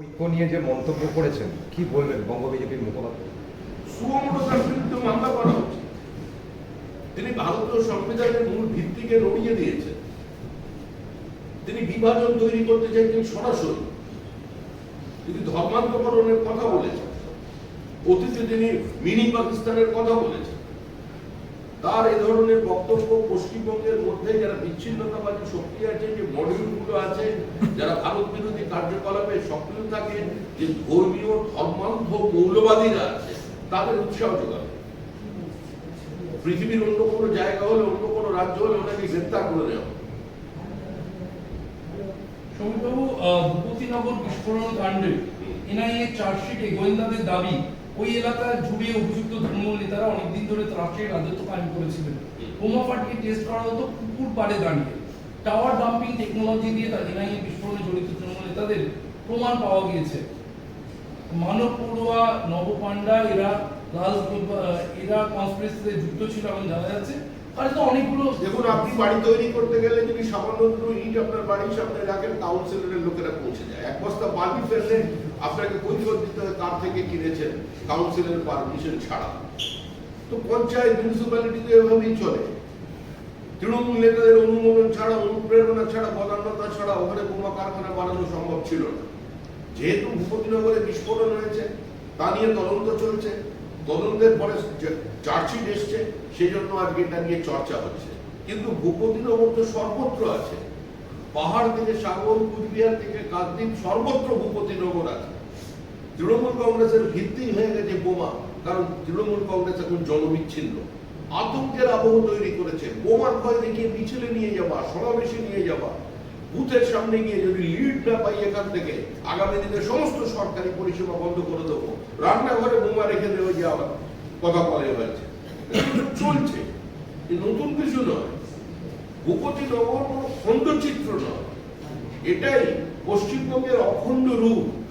ঐক্য নিয়ে যে মন্তব্য করেছেন, কি বলবেন বঙ্গ বিজেপির মুখপাত্র? তার বিরুদ্ধে মামলা করা তিনি ভারতীয় সংবিধানের মূল ভিত্তিকে নড়িয়ে দিয়েছেন। তিনি বিভাজন তৈরি করতে চাইছেন সরাসরি। তিনি ধর্মান্তকরণের কথা বলেছেন। অতীতে তিনি মিনি পাকিস্তানের কথা বলেছেন। তার এ ধরনের বক্তব্য পশ্চিমবঙ্গের মধ্যে যারা বিচ্ছিন্নতাবাদী শক্তি আছে, যে মডিউলগুলো আছে যারা ভারত বিরোধী কার্যকলাপে সক্রিয় থাকে যে ধর্মীয় ধর্মান্ধ মৌলবাদীরা আছে তাদের উৎসাহ যোগাবে। পৃথিবীর অন্য কোনো জায়গা হলে অন্য কোনো রাজ্য হলে ওনাকে গ্রেপ্তার করে নেওয়া হবে। ভূপতিনগর বিস্ফোরণ কাণ্ডে এনআইএ চার্জশিটে গোয়েন্দাদের দাবি ওই এলাকায় জুড়ে অভিযুক্ত তৃণমূল নেতারা অনেকদিন ধরে ত্রাসের রাজত্ব কায়েম করেছিলেন। বোমা ফাটিয়ে টেস্ট করা হতো পুকুর পাড়ে দাঁড়িয়ে। টাওয়ার ডাম্পিং টেকনোলজি দিয়ে এনআইএ বিস্ফোরণে জড়িত তৃণমূল নেতাদের প্রমাণ পাওয়া গিয়েছে। মানব পড়ুয়া নবপান্ডা এরা লাল এরা কনস্পিরেসিতে যুক্ত ছিল এবং জানা যাচ্ছে আর তো অনেকগুলো দেখুন, আপনি বাড়ি তৈরি করতে গেলে যদি সামান্য দুটো ইট আপনার বাড়ির সামনে রাখেন কাউন্সিলরের লোকেরা পৌঁছে যায়। এক বস্তা বালি ফেললে আপনাকে কৈফত দিতে হয় কার থেকে কিনেছেন কাউন্সিলের পারমিশন ছাড়া। তো পঞ্চায়েত মিউনিসিপ্যালিটিতে এভাবেই চলে। তৃণমূল নেতাদের অনুমোদন ছাড়া, অনুপ্রেরণা ছাড়া, বদান্যতা ছাড়া ওখানে বোমা কারখানা বানানো সম্ভব ছিল না। যেহেতু ভূপতিনগরে বিস্ফোরণ হয়েছে, তা নিয়ে তদন্ত চলছে। তদন্তের পরে চার্জশিট এসছে সেই জন্য আজকে এটা নিয়ে চর্চা হচ্ছে। কিন্তু ভূপতিনগর তো সর্বত্র আছে। পাহাড় থেকে সাগর, কুচবিহার থেকে কাকদ্বীপ, সর্বত্র ভূপতিনগর আছে। তৃণমূল কংগ্রেসের ভিত্তি হয়ে গেছে বোমা, কারণ তৃণমূল কংগ্রেস এখন জনবিচ্ছিন্ন আতঙ্কের আবহ তৈরি করেছে। বোমার ভয় দেখিয়ে মিছিলে নিয়ে যাওয়া, সমাবেশে নিয়ে যাওয়া। বুথের সামনে গিয়ে যদি লিড না পাই এখান থেকে, আগামী দিনে সমস্ত সরকারি পরিষেবা বন্ধ করে দেবো। রান্নাঘরে বোমা রেখে দেবো যে আবার কথা বলে হয়েছে। চলছে। নতুন কিছু নয়। ভূপতি নগর কোনো খণ্ডচিত্র নয়। এটাই পশ্চিমবঙ্গের অখণ্ড রূপ।